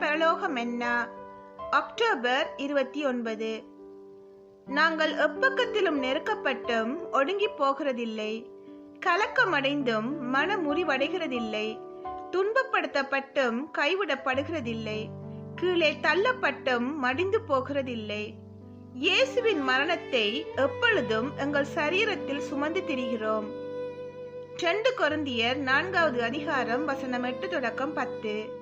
பரலோகம் என்ன? அக்டோபர் இருபத்தி ஒன்பது. நாங்கள் எப்பக்கத்திலும் நெருக்கப்பட்டும் ஒடுங்கி போகிறதில்லை. கலக்கமடைந்தும் மன முறிவடைகிறதில்லை. துன்பப்படுத்தப்பட்டும் கைவிடப்படுகிறதில்லை. கீழே தள்ளப்பட்டும் மடிந்து போகிறதில்லை. இயேசுவின் மரணத்தை எப்பொழுதும் எங்கள் சரீரத்தில் சுமந்து திரிகிறோம். ரெண்டு கொருந்தியர் நான்காவது அதிகாரம் வசனம் எட்டு தொடக்கம் பத்து.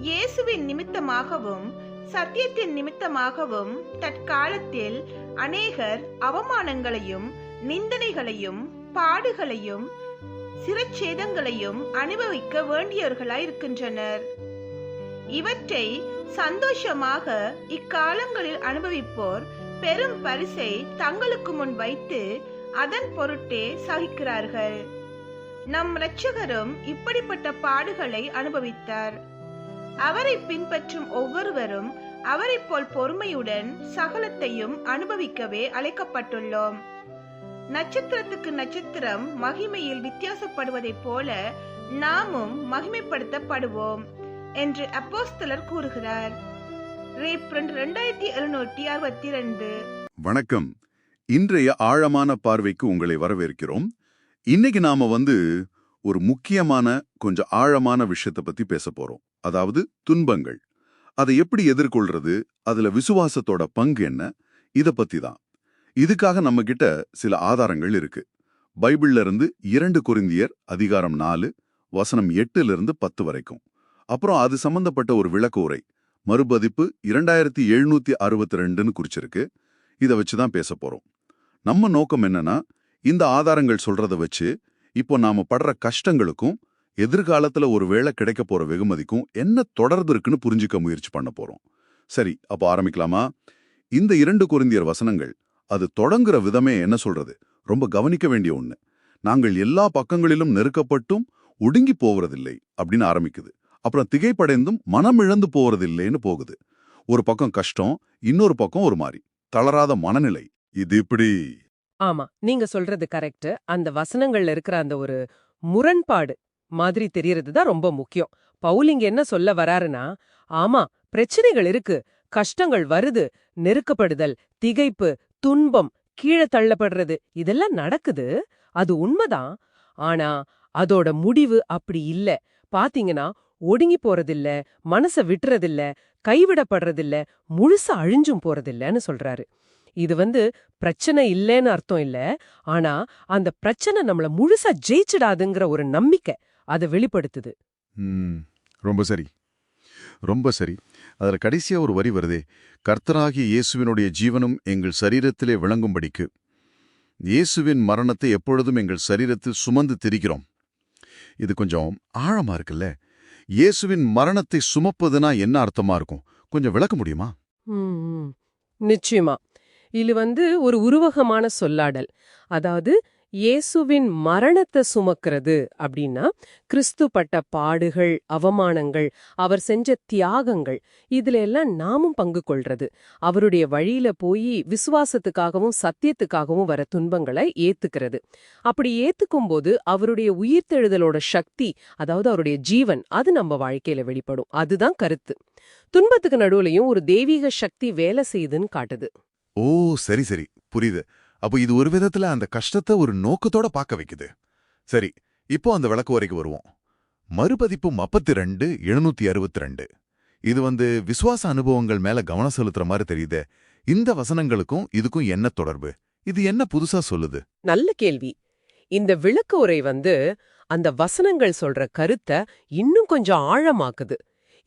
இயேசுவின் நிமித்தமாகவும் சத்தியத்தின் நிமித்தமாகவும் தற்காலத்தில் அநேகர் அவமானங்களையும் நிந்தனைகளையும் பாடுகளையும் சிரச்சேதங்களையும் அனுபவிக்க வேண்டியவர்களாயிருக்கின்றனர். இவற்றை சந்தோஷமாக இக்காலங்களில் அனுபவிப்போர் பெரும் பரிசை தங்களுக்கு முன் வைத்து அதன் பொருட்டே சகிக்கிறார்கள். நம் இரட்சகரும் இப்படிப்பட்ட பாடுகளை அனுபவித்தார். அவரை பின்பற்றும் ஒவ்வொருவரும் அவரைப் போல் பொறுமையுடன் சகலத்தையும் அனுபவிக்கவே அழைக்கப்பட்டுள்ளோம். நட்சத்திரத்துக்கு நட்சத்திரம் மகிமையில் வித்தியாசப்படுவதைப் போல நாமும் மகிமைப்படுத்தப்படுவோம் என்று அப்போஸ்தலர் கூறுகிறார். ரெண்டாயிரத்தி எழுநூற்றி அறுபத்தி ரெண்டு வணக்கம். இன்றைய ஆழமான பார்வைக்கு உங்களை வரவேற்கிறோம். இன்னைக்கு நாம வந்து ஒரு முக்கியமான கொஞ்சம் ஆழமான விஷயத்தை பத்தி பேச போறோம். அதாவது துன்பங்கள். அதை எப்படி எதிர்கொள்றது? அதுல விசுவாசத்தோட பங்கு என்ன? இத பத்தி தான். இதுக்காக நம்ம கிட்ட சில ஆதாரங்கள் இருக்கு. பைபிள்ல இருந்து இரண்டு குருந்தியர் அதிகாரம் நாலு வசனம் எட்டுல இருந்து பத்து வரைக்கும். அப்புறம் அது சம்பந்தப்பட்ட ஒரு விளக்க உரை. மறுபதிப்பு இரண்டாயிரத்தி எழுநூத்தி அறுபத்தி ரெண்டுன்னு குறிச்சிருக்கு. இதை வச்சு தான் பேச போறோம். நம்ம நோக்கம் என்னன்னா இந்த ஆதாரங்கள் சொல்றத வச்சு இப்போ நாம படுற கஷ்டங்களுக்கும் எதிர்காலத்துல ஒரு வேளை கிடைக்க போற வெகுமதிக்கும் என்ன தொடர்பு இருக்குன்னு புரிஞ்சுக்க முயற்சி பண்ண போறோம். சரி அப்போ ஆரம்பிக்கலாமா? இந்த இரண்டு குருந்தியர் வசனங்கள் அது தொடங்குற விதமே என்ன சொல்றது? ரொம்ப கவனிக்க வேண்டிய ஒண்ணு. நாங்கள் எல்லா பக்கங்களிலும் நெருக்கப்பட்டும் ஒடுங்கி போவதில்லை அப்படின்னு ஆரம்பிக்குது. அப்புறம் திகைப்படைந்தும் மனம் இழந்து போவதில்லைன்னு போகுது. ஒரு பக்கம் கஷ்டம் இன்னொரு பக்கம் ஒரு மாதிரி தளராத மனநிலை. இது இப்படி ஆமா நீங்க சொல்றது கரெக்ட் அந்த வசனங்கள்ல இருக்கிற அந்த ஒரு முரண்பாடு மாதிரி தெரியறது தான் ரொம்ப முக்கியம். பவுலிங் என்ன சொல்ல வராருன்னா ஆமா பிரச்சனைகள் இருக்கு. கஷ்டங்கள் வருது. நெருக்கப்படுதல் திகைப்பு துன்பம் கீழே தள்ளப்படுறது இதெல்லாம் நடக்குது. அது உண்மைதான். ஆனா அதோட முடிவு அப்படி இல்ல. பாத்தீங்கன்னா ஒடுங்கி போறதில்ல மனச விட்டுறதில்ல கைவிடப்படுறதில்ல முழுசா அழிஞ்சும் போறதில்லன்னு சொல்றாரு. இது வந்து பிரச்சனை இல்லைன்னு அர்த்தம் இல்ல. ஆனா அந்த பிரச்சனை நம்மள முழுசா ஜெயிச்சிடாதுங்கிற ஒரு நம்பிக்கை. அதை வெளிப்படுத்துது. ம், ரொம்ப சரி. ரொம்ப சரி. அதுல கடைசியா ஒரு வரி வருதே. கர்த்தராகிய இயேசுவினுடைய ஜீவனும் எங்கள் சரீரத்திலே விளங்கும்படிக்கு. இயேசுவின் மரணத்தை எப்பொழுதும் எங்கள் சரீரத்தில் சுமந்து திரிகிறோம். இது கொஞ்சம் ஆழமா இருக்குல்ல? இயேசுவின் மரணத்தை சுமப்பதுனா என்ன அர்த்தமா இருக்கும்? கொஞ்சம் விளக்க முடியுமா. நிச்சயமா. இது வந்து ஒரு உருவகமான சொல்லாடல். அதாவது இயேசுவின் மரணத்தை சுமக்கிறது அப்படின்னா கிறிஸ்து பட்ட பாடுகள் அவமானங்கள் அவர் செஞ்ச தியாகங்கள் இதுல எல்லாம் நாமும் பங்கு கொள்றது. அவருடைய வழியில போய் விசுவாசத்துக்காகவும் சத்தியத்துக்காகவும் வர துன்பங்களை ஏத்துக்கிறது. அப்படி ஏத்துக்கும் போது அவருடைய உயிர்த்தெழுதலோட சக்தி அதாவது அவருடைய ஜீவன் அது நம்ம வாழ்க்கையில வெளிப்படும். அதுதான் கருத்து. துன்பத்துக்கு நடுவுலயும் ஒரு தெய்வீக சக்தி வேலை செய்யுதுன்னு காட்டுது. ஓ சரி சரி. புரியுது. அப்போ இது ஒரு விதத்துல அந்த கஷ்டத்தை ஒரு நோக்கத்தோட பார்க்க வைக்குது. சரி இப்போ அந்த விளக்கு வரைக்கும் வருவோம். மறுபதிப்பு முப்பத்தி ரெண்டு எழுநூத்தி அறுபத்தி ரெண்டு இது வந்து விசுவாச அனுபவங்கள் மேல கவனம் செலுத்துற மாதிரி தெரியுதே. இந்த வசனங்களுக்கும் இதுக்கும் என்ன தொடர்பு? இது என்ன புதுசா சொல்லுது? நல்ல கேள்வி. இந்த விளக்கு உரை வந்து அந்த வசனங்கள் சொல்ற கருத்தை இன்னும் கொஞ்சம் ஆழமாக்குது.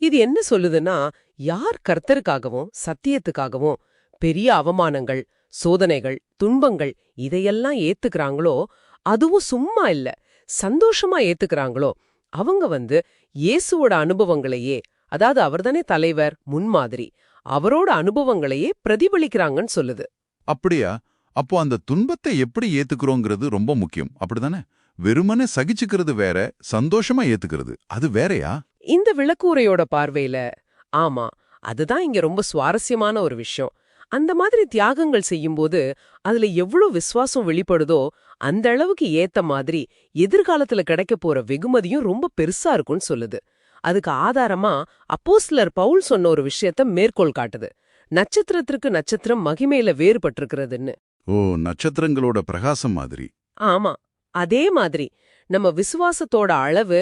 இது என்ன சொல்லுதுன்னா யார் கர்த்தருக்காகவும் சத்தியத்துக்காகவும் பெரிய அவமானங்கள் சோதனைகள் துன்பங்கள் இதையெல்லாம் ஏத்துக்கறாங்களோ அதுவும் சும்மா இல்ல சந்தோஷமா ஏத்துக்கறாங்களோ அவங்க வந்து இயேசுவோட அனுபவங்களையே அதாவது அவர்தானே தலைவர் முன்மாதிரி அவரோட அனுபவங்களையே பிரதிபலிக்கிறாங்கன்னு சொல்லுது. அப்படியா? அப்போ அந்த துன்பத்தை எப்படி ஏத்துக்கிறோங்கிறது ரொம்ப முக்கியம். அப்படிதானே? வெறுமனே சகிச்சுக்கிறது வேற சந்தோஷமா ஏத்துக்கிறது அது வேறயா? இந்த விளக்கூரையோட பார்வையில ஆமா அதுதான் இங்க ரொம்ப சுவாரஸ்யமான ஒரு விஷயம். அந்த மாதிரி தியாகங்கள் செய்யும்போது அதுல எவ்வளவு விசுவாசம் வெளிப்படுதோ அந்த அளவுக்கு ஏத்த மாதிரி எதிர்காலத்துல கிடைக்க போற வெகுமதியும் ரொம்ப பெருசா இருக்கும்னு சொல்லுது. அதுக்கு ஆதாரமா அப்போஸ்லர் பவுல் சொன்ன ஒரு விஷயத்த மேற்கோள் காட்டுது. நட்சத்திரத்திற்கு நட்சத்திரம் மகிமையில வேறுபட்டிருக்கிறதுன்னு. ஓ நட்சத்திரங்களோட பிரகாசம் மாதிரி. ஆமா அதே மாதிரி நம்ம விசுவாசத்தோட அளவு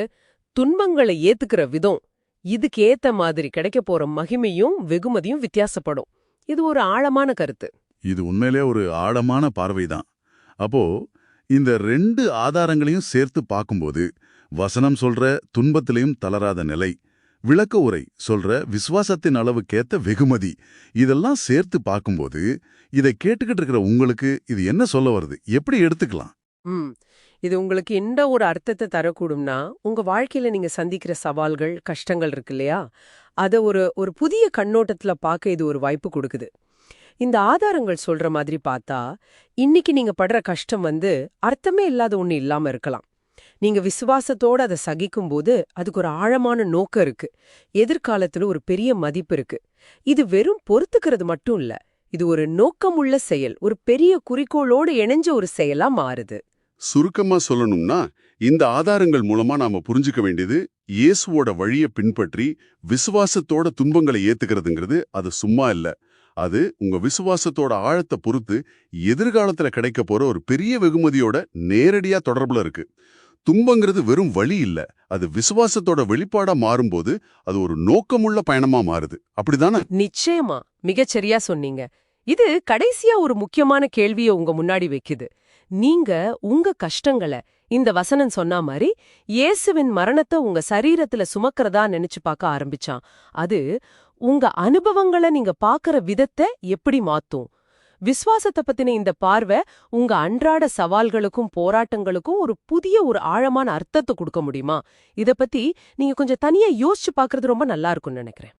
துன்பங்களை ஏத்துக்கிற விதம் இதுக்கு ஏத்த மாதிரி கிடைக்க போற மகிமையும் வெகுமதியும் வித்தியாசப்படும். இது ஒரு ஆழமான கருத்து. இது உண்மையிலே ஒரு ஆழமான பார்வைதான். அப்போ இந்த ரெண்டு ஆதாரங்களையும் சேர்த்து பார்க்கும்போது வசனம் சொல்ற துன்பத்திலையும் தளராத நிலை விளக்க உரை சொல்ற விசுவாசத்தின் அளவுக்கேத்த வெகுமதி இதெல்லாம் சேர்த்து பார்க்கும்போது இதை கேட்டுக்கிட்டு இருக்கிற உங்களுக்கு இது என்ன சொல்ல வருது? எப்படி எடுத்துக்கலாம்? இது உங்களுக்கு என்ன ஒரு அர்த்தத்தை தரக்கூடும்னா உங்க வாழ்க்கையில நீங்க சந்திக்கிற சவால்கள் கஷ்டங்கள் இருக்கு இல்லையா? அத ஒரு ஒரு புதிய கண்ணோட்டத்துல பார்க்க இது ஒரு வாய்ப்பு கொடுக்குது. இந்த ஆதாரங்கள் சொல்ற மாதிரி பார்த்தா இன்னைக்கு நீங்க படுற கஷ்டம் வந்து அர்த்தமே இல்லாத ஒண்ணு இல்லாம இருக்கலாம். நீங்க விசுவாசத்தோட அதை சகிக்கும்போது அதுக்கு ஒரு ஆழமான நோக்கம் இருக்கு. எதிர்காலத்துல ஒரு பெரிய மதிப்பு இருக்கு. இது வெறும் பொறுத்துக்கிறது மட்டும் இல்ல இது ஒரு நோக்கமுள்ள செயல் ஒரு பெரிய குறிக்கோளோடு இணைஞ்ச ஒரு செயலா மாறுது. சுருக்கமா சொல்லணும்னா இந்த ஆதாரங்கள் மூலமா நாம புரிஞ்சுக்க வேண்டியது இயேசுவோட வழியை பின்பற்றி விசுவாசத்தோட துன்பங்களை ஏத்துக்கிறதுங்கிறது அது சும்மா இல்ல. அது உங்க விசுவாசத்தோட ஆழத்தை பொறுத்து எதிர்காலத்துல கிடைக்க போற ஒரு பெரிய வெகுமதியோட நேரடியா தொடர்புல இருக்கு. துன்பங்கிறது வெறும் வழி இல்ல. அது விசுவாசத்தோட வெளிப்பாடா மாறும்போது அது ஒரு நோக்கமுள்ள பயணமா மாறுது. அப்படிதானே? நிச்சயமா. மிகச்சரியா சொன்னீங்க. இது கடைசியா ஒரு முக்கியமான கேள்விய உங்க முன்னாடி வைக்குது. நீங்க உங்க கஷ்டங்களை இந்த வசனம் சொன்ன மாதிரி இயேசுவின் மரணத்தை உங்க சரீரத்துல சுமக்கிறதா நினைச்சு பார்க்க ஆரம்பிச்சான். அது உங்க அனுபவங்களை நீங்க பாக்குற விதத்தை எப்படி மாத்தும்? விஸ்வாசத்தை பத்தின இந்த பார்வை உங்க அன்றாட சவால்களுக்கும் போராட்டங்களுக்கும் ஒரு புதிய ஒரு ஆழமான அர்த்தத்தை கொடுக்க முடியுமா? இத பத்தி நீங்க கொஞ்சம் தனியா யோசிச்சு பாக்குறது ரொம்ப நல்லா இருக்கும்னு நினைக்கிறேன்.